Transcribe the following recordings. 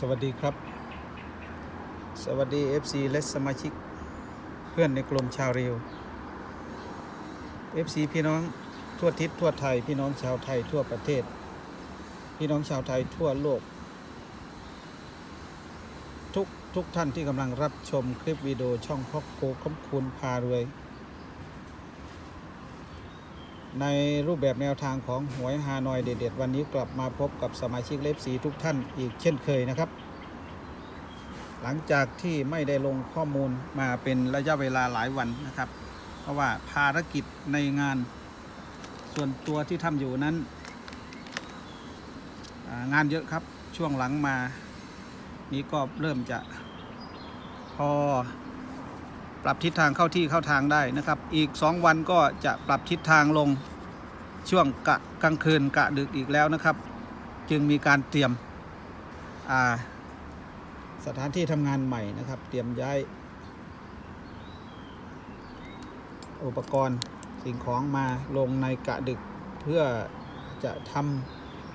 สวัสดีครับ สวัสดี FC และสมาชิกเพื่อนในกลุ่มชาวเรียว FC พี่น้องทั่วทิศทั่วไทย พี่น้องชาวไทยทั่วประเทศ พี่น้องชาวไทยทั่วโลก ทุกทุกท่านที่กำลังรับชมคลิปวิดีโอช่องพ่อโคคำคูณพารวย ในรูปแบบแนวทางของหวยฮานอยเด็ดๆ วันนี้กลับมาพบกับสมาชิกเลฟสีทุกท่านอีกเช่นเคยนะครับ หลังจากที่ไม่ได้ลงข้อมูลมาเป็นระยะเวลาหลายวันนะครับ เพราะว่าภารกิจในงานส่วนตัวที่ทำอยู่นั้น งานเยอะครับช่วงหลังมา นี้ก็เริ่มจะพอปรับทิศทางเข้าที่เข้าทางได้นะครับ อีก 2 วันก็จะปรับทิศทางลง ช่วงกะกลางคืนกะดึกอีกแล้วนะครับ จึงมีการเตรียมสถานที่ทำงานใหม่นะครับ เตรียมย้าย อุปกรณ์สิ่งของมาลงในกะดึกเพื่อจะท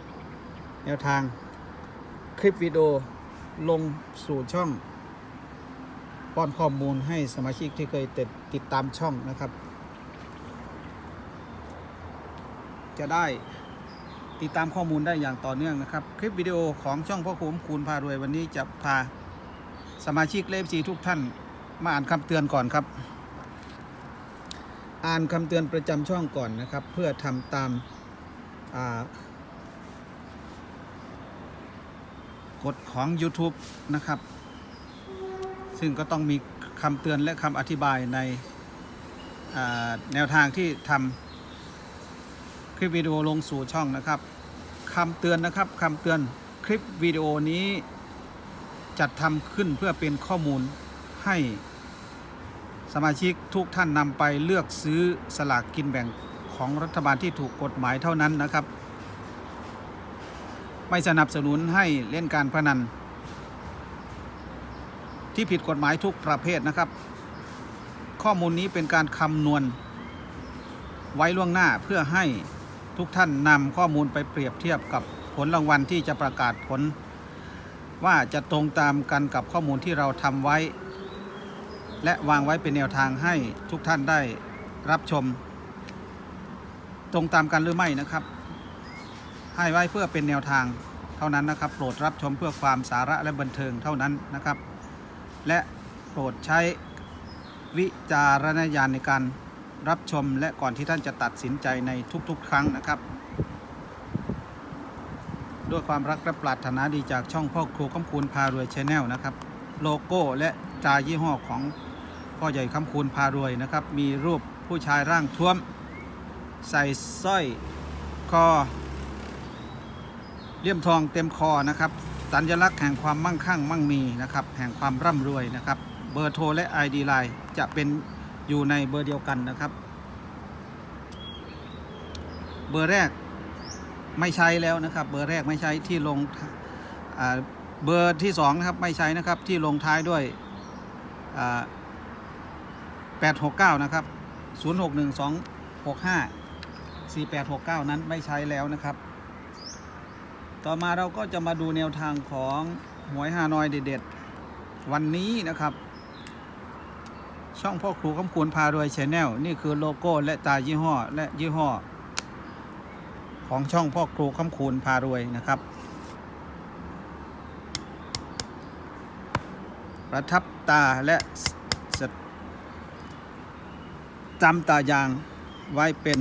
ำแนวทางคลิปวิดีโอลงสู่ช่องป้อนข้อมูลให้สมาชิกที่เคยติดติดตามช่องนะครับ จะได้ติดตามข้อมูลได้อย่างต่อเนื่องนะครับ คลิปวิดีโอของช่องพ่อคุ้มคูณพารวยวันนี้จะพาสมาชิกเลฟซีทุกท่านมาอ่านคำเตือนก่อนครับ อ่านคำเตือนประจำช่องก่อนนะครับ เพื่อทำตามกฎของ YouTube นะครับ ซึ่งก็ต้องมีคำเตือนและคำอธิบายในแนวทางที่ทำ คลิปวิดีโอลงสู่ช่องนะครับคำเตือนนะครับคำเตือนคลิปวิดีโอนี้ จัดทำขึ้นเพื่อเป็นข้อมูลให้ สมาชิกทุกท่านนำไปเลือกซื้อสลากกินแบ่งของรัฐบาลที่ถูกกฎหมายเท่านั้นนะครับ ไม่สนับสนุนให้เล่นการพนัน ที่ผิดกฎหมายทุกประเภทนะครับ ข้อมูลนี้เป็นการคำนวณไว้ล่วงหน้าเพื่อให้ ทุกท่านนำข้อมูลไปเปรียบเทียบกับผลรางวัลที่จะประกาศผล ว่าจะตรงตามกันกับข้อมูลที่เราทำไว้ และวางไว้เป็นแนวทางให้ทุกท่านได้รับชม ตรงตามกันหรือไม่นะครับ ให้ไว้เพื่อเป็นแนวทางเท่านั้นนะครับ โปรดรับชมเพื่อความสาระและบันเทิงเท่านั้นนะครับ และโปรดใช้วิจารณญาณในการ รับชมและก่อนที่ท่านจะตัดสินใจในทุกๆ ครั้งนะครับ ด้วยความรักและปรารถนาดีจากช่องพ่อครูคำคูณพารวยชแนลนะครับ โลโก้และตรายี่ห้อของพ่อใหญ่คำคูณพารวยนะครับ มีรูปผู้ชายร่างท้วม ใส่สร้อยคอเลี่ยมทองเต็มคอนะครับสัญลักษณ์แห่งความมั่งคั่งมั่งมีนะครับ แห่งความร่ำรวยนะครับ เบอร์โทรและ ID Line จะเป็น อยู่ในเบอร์เดียวกันนะครับ เบอร์แรกไม่ใช้แล้วนะครับ เบอร์แรกไม่ใช้ที่ลงเบอร์ที่สองนะครับไม่ใช้นะครับที่ลงท้ายด้วย869 นะครับ 061265 4869 นั้นไม่ใช้แล้วนะครับ ต่อมาเราก็จะมาดูแนวทางของหวยฮานอยเด็ดๆวันนี้นะครับ ช่องพ่อครูคำคูณพารวยชแนลนี่คือโลโก้และตายี่ห้อและยี่ห้อ ของช่องพ่อครูคำคูณพารวยนะครับ ประทับตาและจำตายางไว้เป็น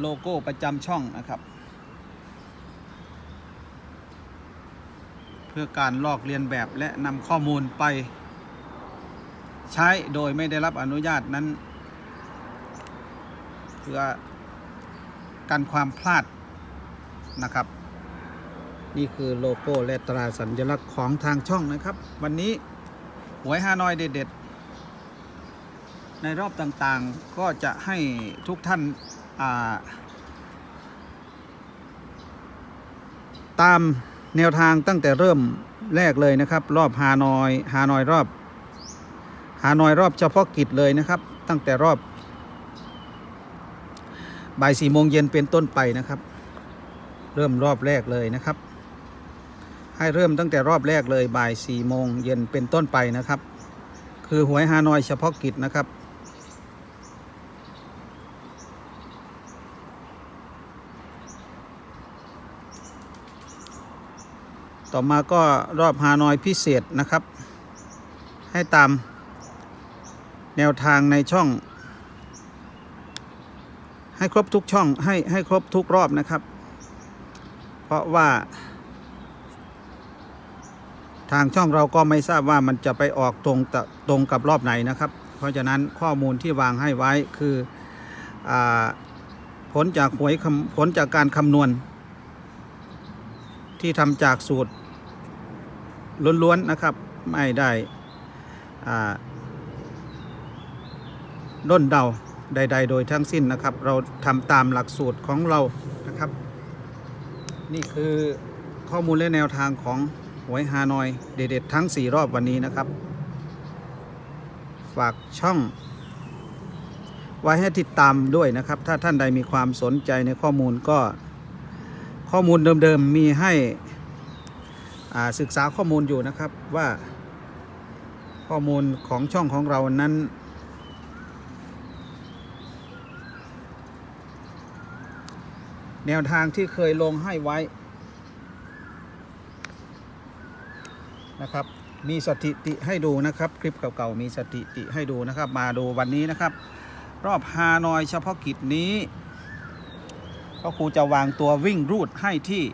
โลโก้ประจำช่องนะครับ พื่อการลอกเลียนแบบและนำข้อมูลไป ใช้โดยไม่ได้รับอนุญาตนั้น เพื่อกันความพลาดนะครับ นี่คือโลโก้และตราสัญลักษณ์ของทางช่องนะครับ วันนี้หวยฮานอยเด็ดๆ ในรอบต่างๆก็จะให้ทุกท่านาตาม แนวทางตั้งแต่เริ่มแรกเลยนะครับ รอบฮานอยฮานอยรอบฮานอยรอบเฉพาะกิจเลยนะครับ ตั้งแต่รอบบ่ายสี่โมงเย็นเป็นต้นไปนะครับ เริ่มรอบแรกเลยนะครับ ให้เริ่มตั้งแต่รอบแรกเลยบ่ายสี่โมงเย็นเป็นต้นไปนะครับ คือหวยฮานอยเฉพาะกิจนะครับ ต่อมาก็รอบฮานอยพิเศษนะครับ ให้ตามแนวทางในช่อง ให้ครบทุกช่องให้ให้ครบทุกรอบนะครับ เพราะว่า ทางช่องเราก็ไม่ทราบว่ามันจะไปออกตรงตรงกับรอบไหนนะครับ เพราะฉะนั้นข้อมูลที่วางให้ไว้คืออผลจากหวยผลจากการคำนวณที่ทำจากสูตร ล้วนๆนะครับ ไม่ได้ด้นเดาใด ๆ โดยทั้งสิ้นนะครับ เราทำตามหลักสูตรของเรานะครับ นี่คือข้อมูลและแนวทางของหวยฮานอยเด็ดๆทั้ง 4 รอบวันนี้นะครับ ฝากช่อง ไว้ให้ติดตามด้วยนะครับ ถ้าท่านใดมีความสนใจในข้อมูลก็ข้อมูลเดิมๆมีให้ ศึกษาข้อมูลอยู่นะครับว่าข้อมูลของช่องของเรานั้น แนวทางที่เคยลงให้ไว้นะครับ มีสถิติให้ดูนะครับ คลิปเก่าๆมีสถิติให้ดูนะครับ มาดูวันนี้นะครับ รอบฮานอยเฉพาะกิจนี้ก็ครูจะวางตัววิ่งรูดให้ที่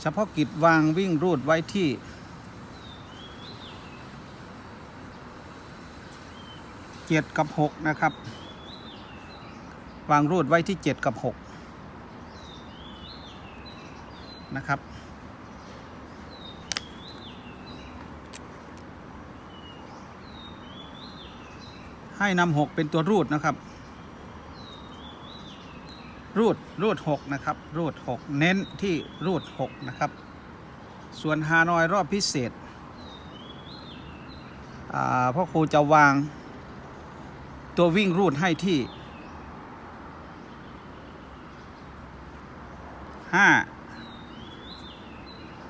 เฉพาะกิจวางวิ่งรูดไว้ที่เจ็ดกับหกนะครับ วางรูดไว้ที่เจ็ดกับหกนะครับ ให้นำหกเป็นตัวรูดนะครับ รูดรูดหกนะครับ รูดหกเน้นที่รูดหกนะครับ ส่วนฮานอยรอบพิเศษพ่อครูจะวางตัววิ่งรูดให้ที่ห้า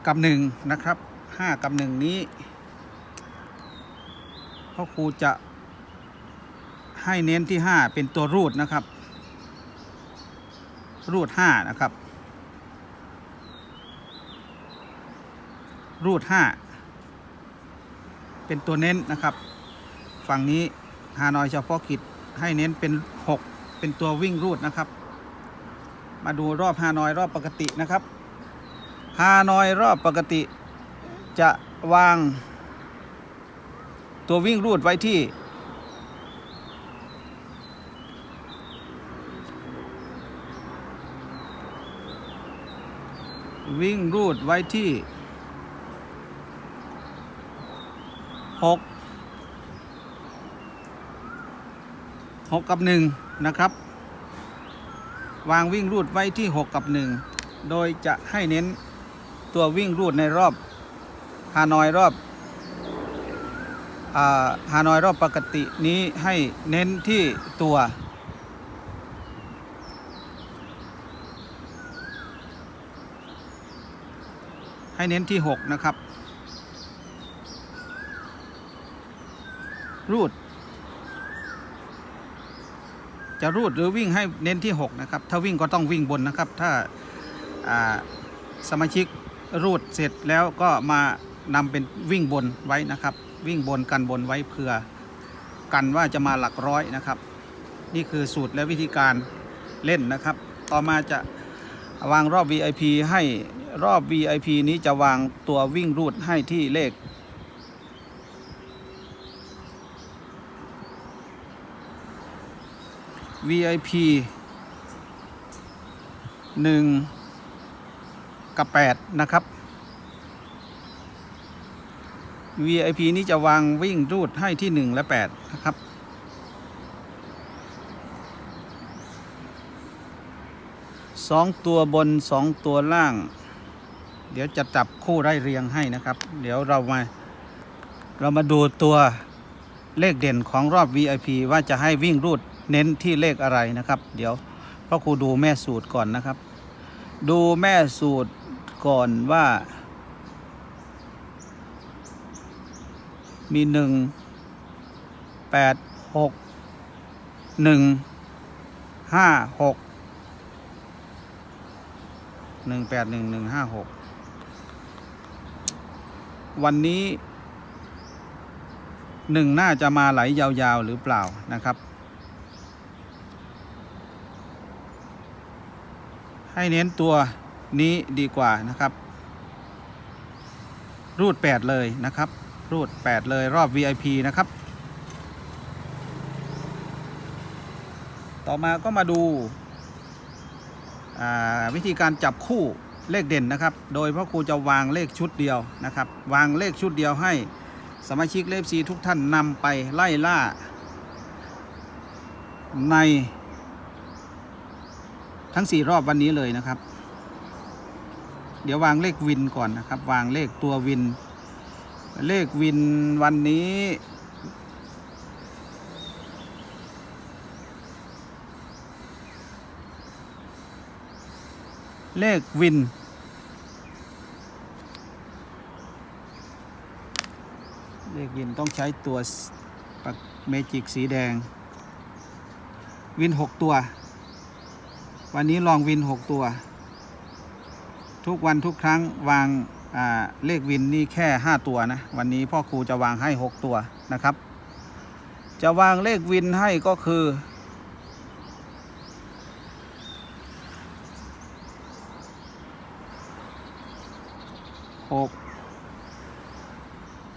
กับหนึ่งนะครับห้ากับหนึ่งนี้พ่อครูจะให้เน้นที่ห้าเป็นตัวรูดนะครับ รูดห้านะครับ รูดห้าเป็นตัวเน้นนะครับ ฝั่งนี้ฮานอยเฉพาะกิจให้เน้นเป็นหกเป็นตัววิ่งรูดนะครับ มาดูรอบฮานอยรอบปกตินะครับฮานอยรอบปกติจะวาง ตัววิ่งรูดไว้ที่ วิ่งรูดไว้ที่หกหกกับหนึ่งนะครับ วางวิ่งรูดไว้ที่หกกับหนึ่งโดยจะให้เน้นตัววิ่งรูดในรอบฮานอยรอบฮานอยรอบปกตินี้ให้เน้นที่ตัว ให้เน้นที่ 6 นะครับ รูด จะรูดหรือวิ่งให้เน้นที่ 6 นะครับ ถ้าวิ่งก็ต้องวิ่งบนนะครับ ถ้าาสมาชิกรูดเสร็จแล้วก็มานำเป็นวิ่งบนไว้นะครับ วิ่งบนกันบนไว้เพื่อกันว่าจะมาหลักร้อยนะครับ นี่คือสูตรและวิธีการเล่นนะครับ ต่อมาจะวางรอบ VIP ให้ รอบ VIP นี้จะวางตัววิ่งรูดให้ที่เลข VIP 1 กับ 8 นะครับ VIP นี้จะวางวิ่งรูดให้ที่ 1 และ 8 นะครับสองตัวบนสองตัวล่าง เดี๋ยวจะจับคู่ไล่เรียงให้นะครับ เดี๋ยวเรามา เรามาดูตัวเลขเด่นของรอบ VIP ว่าจะให้วิ่งรูดเน้นที่เลขอะไรนะครับ เดี๋ยวพ่อครูดูแม่สูตรก่อนนะครับ ดูแม่สูตรก่อนว่า มีหนึ่งแปดหกหนึ่งห้าหกหนึ่งแปดหนึ่งหนึ่งห้าหก วันนี้หนึ่งน่าจะมาไหลยาวๆหรือเปล่านะครับ ให้เน้นตัวนี้ดีกว่านะครับ รูด 8 เลยนะครับ รูด 8 เลยรอบ VIP นะครับ ต่อมาก็มาดูาวิธีการจับคู่ เลขเด่นนะครับ โดยพ่อครูจะวางเลขชุดเดียวนะครับ วางเลขชุดเดียวให้สมาชิกเลฟซีทุกท่านนำไปไล่ล่า ใน ทั้ง 4 รอบวันนี้เลยนะครับ เดี๋ยววางเลขวินก่อนนะครับ วางเลขตัววิน เลขวินวันนี้ เลขวิน เลขวินต้องใช้ตัวปากเมจิกสีแดง วิน 6 ตัว วันนี้ลองวิน 6 ตัว ทุกวันทุกครั้งวางเลขวินนี่แค่ 5 ตัวนะ วันนี้พ่อครูจะวางให้ 6 ตัวนะครับ จะวางเลขวินให้ก็คือ หก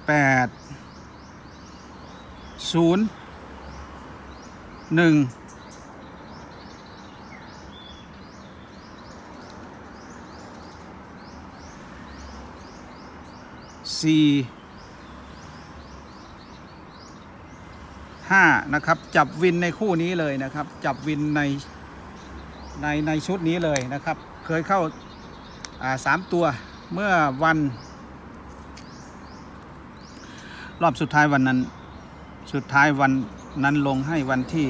แปดศูนย์หนึ่งสี่ห้านะครับ จับวินในคู่นี้เลยนะครับ จับวินในในในชุดนี้เลยนะครับ เคยเข้าอ่าสามตัว เมื่อวัน รอบสุดท้ายวันนั้น สุดท้ายวันนั้นลงให้วันที่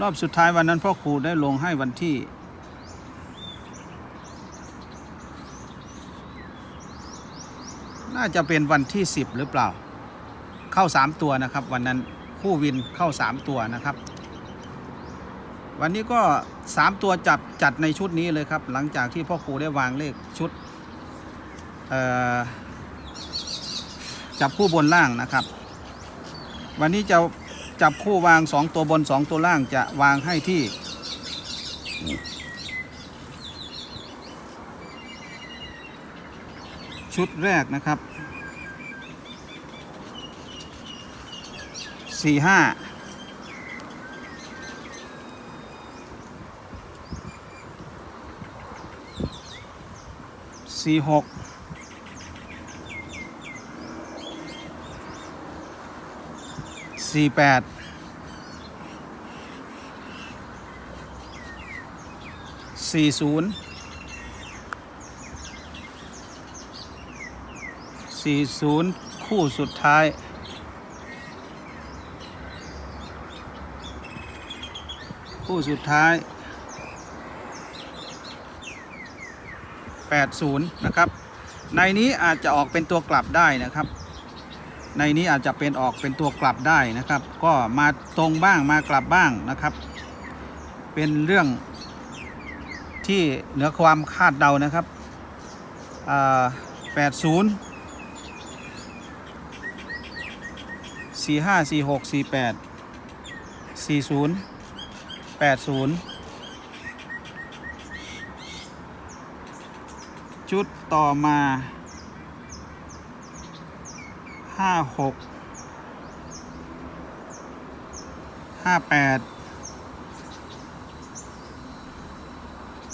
รอบสุดท้ายวันนั้นพ่อครูได้ลงให้วันที่ น่าจะเป็นวันที่ 10 หรือเปล่า เข้า 3 ตัวนะครับวันนั้น คู่วินเข้า 3 ตัวนะครับ วันนี้ก็ 3 ตัวจับจัดในชุดนี้เลยครับ หลังจากที่พ่อครูได้วางเลขชุดจับคู่บนล่างนะครับ วันนี้จะจับคู่วาง 2 ตัวบน 2 ตัวล่างจะวางให้ที่ชุดแรกนะครับ สี่ห้าสี่หกสี่แปดสี่ศูนย์สี่ศูนย์คู่สุดท้าย คู่สุดท้าย 80 นะครับ ในนี้อาจจะออกเป็นตัวกลับได้นะครับ ในนี้อาจจะเป็นออกเป็นตัวกลับได้นะครับ ก็มาตรงบ้างมากลับบ้างนะครับ เป็นเรื่องที่เหนือความคาดเดานะครับอ่า80 45 46 48 40 80ชุดต่อมา56 58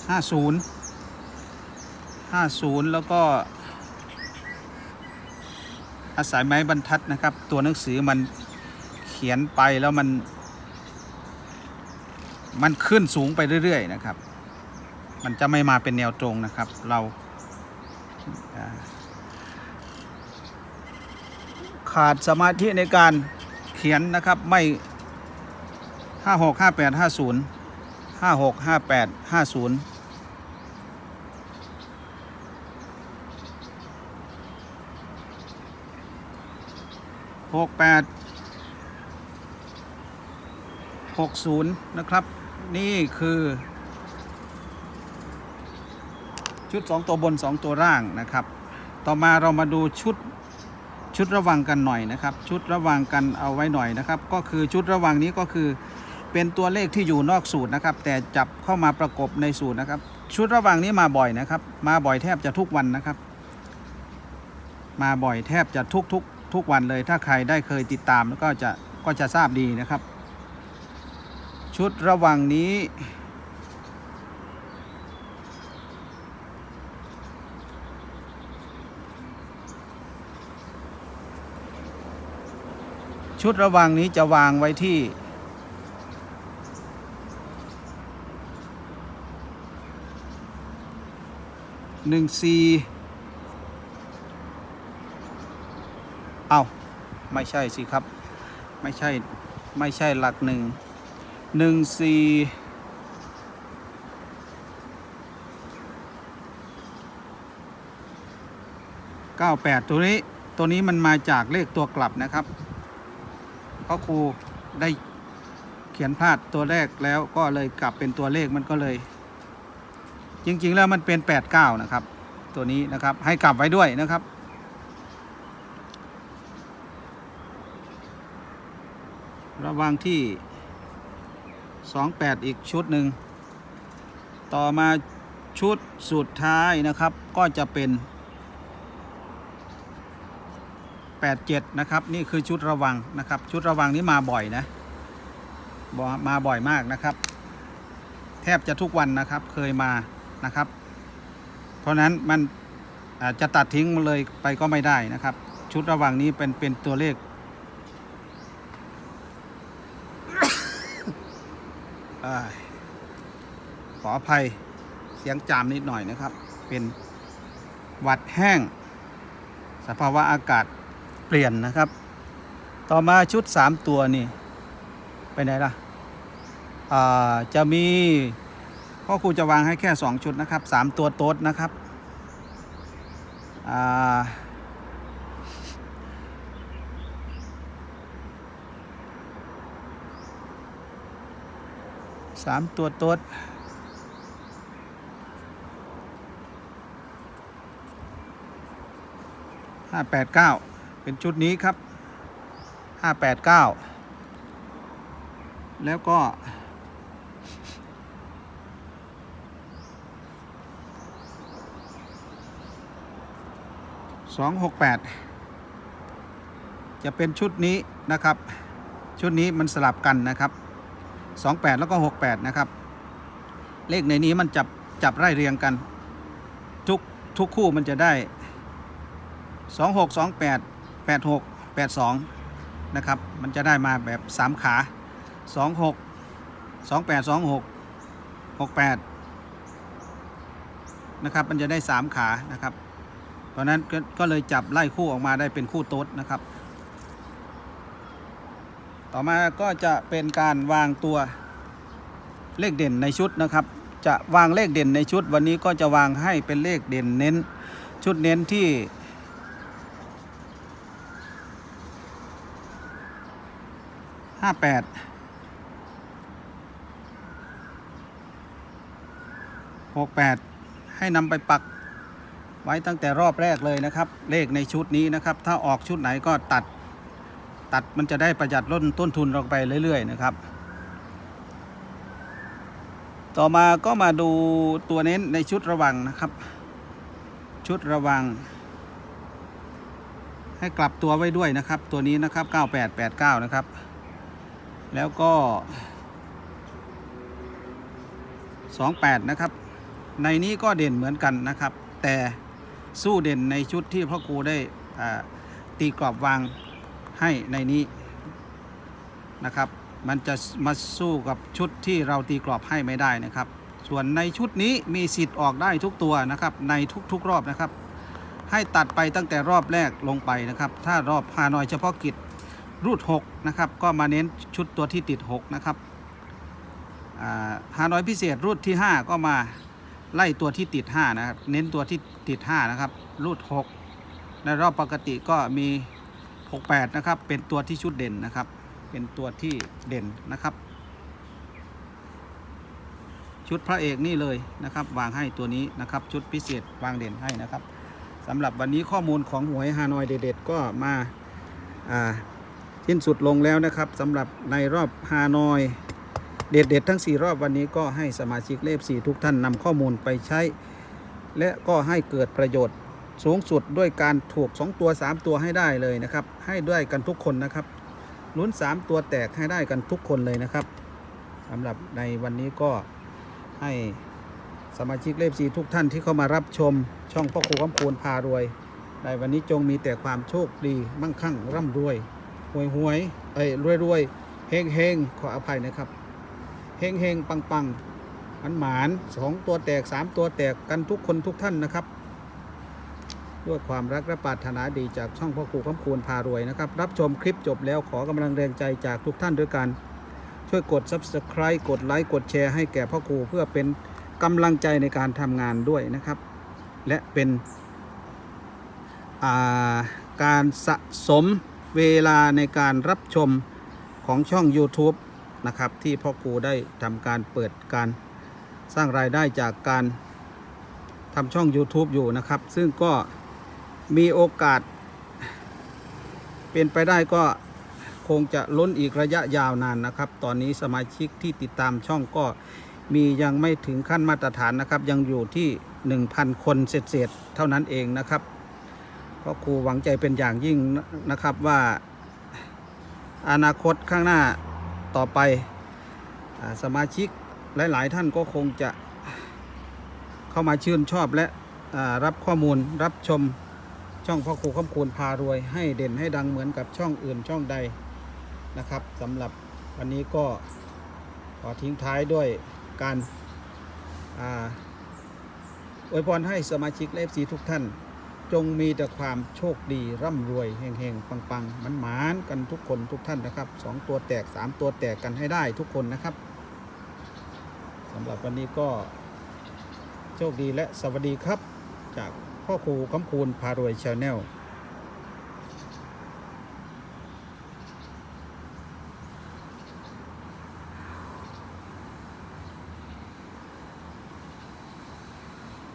50 50แล้วก็ อาศัยไม้บรรทัดนะครับ ตัวหนังสือมันเขียนไปแล้วมัน มันขึ้นสูงไปเรื่อยๆนะครับ มันจะไม่มาเป็นแนวตรงนะครับ เราขาดสมาธิในการเขียนนะครับไม่ 5 6 5 8 5 0 5 6 5 8 5 0หกแปดหกศูนย์นะครับ นี่คือ ชุด 2 ตัวบน 2 ตัวล่างนะครับ ต่อมาเรามาดูชุดชุดระวังกันหน่อยนะครับ ชุดระวังกันเอาไว้หน่อยนะครับ ก็คือชุดระวังนี้ก็คือเป็นตัวเลขที่อยู่นอกสูตรนะครับ แต่จับเข้ามาประกบในสูตรนะครับ ชุดระวังนี้มาบ่อยนะครับ มาบ่อยแทบจะทุกวันนะครับ มาบ่อยแทบจะทุกทุกทุกวันเลย ถ้าใครได้เคยติดตามแล้วก็จะก็จะทราบดีนะครับ ชุดระวังนี้ ชุดระวังนี้จะวางไว้ที่หนึ่งซีเอาไม่ใช่สิครับ ไม่ใช่ ไม่ใช่หลักหนึ่ง หนึ่งซีเก้าแปดตัวนี้ตัวนี้มันมาจากเลขตัวกลับนะครับเพราะครูได้เขียนพลาดตัวแรกแล้วก็เลยกลับเป็นตัวเลขมันก็เลย จริง ๆ แล้วมันเป็น 89 นะครับ ตัวนี้นะครับให้กลับไว้ด้วยนะครับ ระวังที่ 28 อีกชุดหนึ่ง ต่อมาชุดสุดท้ายนะครับก็จะเป็น 87 นะครับ นี่คือชุดระวังนะครับ ชุดระวังนี้มาบ่อยนะมาบ่อยมากนะครับ แทบจะทุกวันนะครับเคยมานะครับ เพราะนั้นมันจะตัดทิ้งเลยไปก็ไม่ได้นะครับ ชุดระวังนี้เป็นเป็นตัวเลข อ่า ขออภัยเสียงจามนิดหน่อยนะครับ เป็นหวัดแห้ง สภาวะอากาศเปลี่ยนนะครับ ต่อมาชุด 3 ตัวนี่ไปไหนล่ะจะมีพ่อครูจะวางให้แค่ 2 ชุดนะครับ 3 ตัวโต๊ดนะครับอ่า สามตัวตดห้าแปดเก้าเป็นชุดนี้ครับห้าแปดเก้าแล้วก็สองหกแปดจะเป็นชุดนี้นะครับ ชุดนี้มันสลับกันนะครับ สองแปดแล้วก็หกแปดนะครับ เลขในนี้มันจับจับไล่เรียงกัน ทุกทุกคู่มันจะได้สองหกสองแปดแปดหกแปดสองนะครับ มันจะได้มาแบบสามขาสองหกสองแปดสองหกหกแปดนะครับ มันจะได้สามขานะครับเพราะนั้นก็ก็เลยจับไล่คู่ออกมาได้เป็นคู่โต๊ดนะครับ ต่อมาก็จะเป็นการวางตัวเลขเด่นในชุดนะครับ จะวางเลขเด่นในชุด วันนี้ก็จะวางให้เป็นเลขเด่นเน้น ชุดเน้นที่ห้าแปดหกแปดให้นำไปปักไว้ตั้งแต่รอบแรกเลยนะครับ เลขในชุดนี้นะครับ ถ้าออกชุดไหนก็ตัด ตัดมันจะได้ประหยัดลดต้นทุนลงไปเรื่อย ๆ นะครับ ต่อมาก็มาดูตัวเน้นในชุดระวังนะครับ ชุดระวัง ให้กลับตัวไว้ด้วยนะครับ ตัวนี้นะครับ 9889 นะครับ แล้วก็ 28 นะครับ ในนี้ก็เด่นเหมือนกันนะครับ แต่สู้เด่นในชุดที่พ่อครูได้ตีกรอบวาง ให้ในนี้นะครับ มันจะมาสู้กับชุดที่เราตีกรอบให้ไม่ได้นะครับ ส่วนในชุดนี้มีสิทธิ์ออกได้ทุกตัวนะครับ ในทุกๆรอบนะครับ ให้ตัดไปตั้งแต่รอบแรกลงไปนะครับ ถ้ารอบฮานอยเฉพาะกิจรูด6นะครับ ก็มาเน้นชุดตัวที่ติด 6 นะครับอ่าฮานอยพิเศษรูดที่ 5 ก็มาไล่ตัวที่ติด 5 นะครับ เน้นตัวที่ติด 5 นะครับ รูด 6 ในรอบปกติก็มี 68 นะครับ เป็นตัวที่ชุดเด่นนะครับ เป็นตัวที่เด่นนะครับ ชุดพระเอกนี่เลยนะครับ วางให้ตัวนี้นะครับ ชุดพิเศษวางเด่นให้นะครับสำหรับวันนี้ข้อมูลของหวยฮานอยเด็ดๆก็มาอ่าสิ้นสุดลงแล้วนะครับสำหรับในรอบฮานอยเด็ดๆทั้ง 4 รอบวันนี้ก็ให้สมาชิกเลข4ทุกท่านนำข้อมูลไปใช้ และก็ให้เกิดประโยชน์ สูงสุดด้วยการถูก 2 ตัว 3 ตัวให้ได้เลยนะครับ ให้ได้กันทุกคนนะครับลุ้น 3 ตัวแตกให้ได้กันทุกคนเลยนะครับสำหรับในวันนี้ก็ให้สมาชิกเลฟซีทุกท่านที่เข้ามารับชมช่องพ่อครูคำคูณพารวย ในวันนี้จงมีแต่ความโชคดีมั่งคั่งร่ำรวยหวยหวยเอ้ยรวยรวยเฮงเฮงขออภัยนะครับเฮงเฮงปังปังหมันหมานสองตัวแตกสามตัวแตกกันทุกคนทุกท่านนะครับ ด้วยความรักและปรารถนาดีจากช่องพ่อครูคำคูณพารวยนะครับ รับชมคลิปจบแล้วขอกำลังแรงใจจากทุกท่านด้วยกัน ช่วยกด subscribe กดไลค์กดแชร์ให้แก่พ่อครูเพื่อเป็นกำลังใจในการทำงานด้วยนะครับ และเป็นาการสะสมเวลาในการรับชมของช่อง YouTube นะครับ ที่พ่อครูได้ทำการเปิดการสร้างรายได้จากการทำช่อง YouTube อยู่นะครับ ซึ่งก็ มีโอกาส เป็นไปได้ก็คงจะล้นอีกระยะยาวนานนะครับ ตอนนี้สมาชิกที่ติดตามช่องก็มียังไม่ถึงขั้นมาตรฐานนะครับ ยังอยู่ที่ 1,000 คนเศษๆเท่านั้นเองนะครับเพราะครูหวังใจเป็นอย่างยิ่งนะครับว่าอนาคตข้างหน้าต่อไปอสมาชิกหลาย ๆ ท่านก็คงจะเข้ามาชื่นชอบและรับข้อมูลรับชม ช่องพ่อครูข้ามคูณพารวย ให้เด่นให้ดังเหมือนกับช่องอื่นช่องใดนะครับสำหรับวันนี้ก็ขอทิ้งท้ายด้วยการอวยพรให้สมาชิกเลฟซีทุกท่าน จงมีแต่ความโชคดีร่ำรวยเฮงๆ ปังๆมันหมานกันทุกคนทุกท่านนะครับสองตัวแตกสามตัวแตกกันให้ได้ทุกคนนะครับสำหรับวันนี้ก็โชคดีและสวัสดีครับจาก พ่อครูคำคูณพารวยชาแนล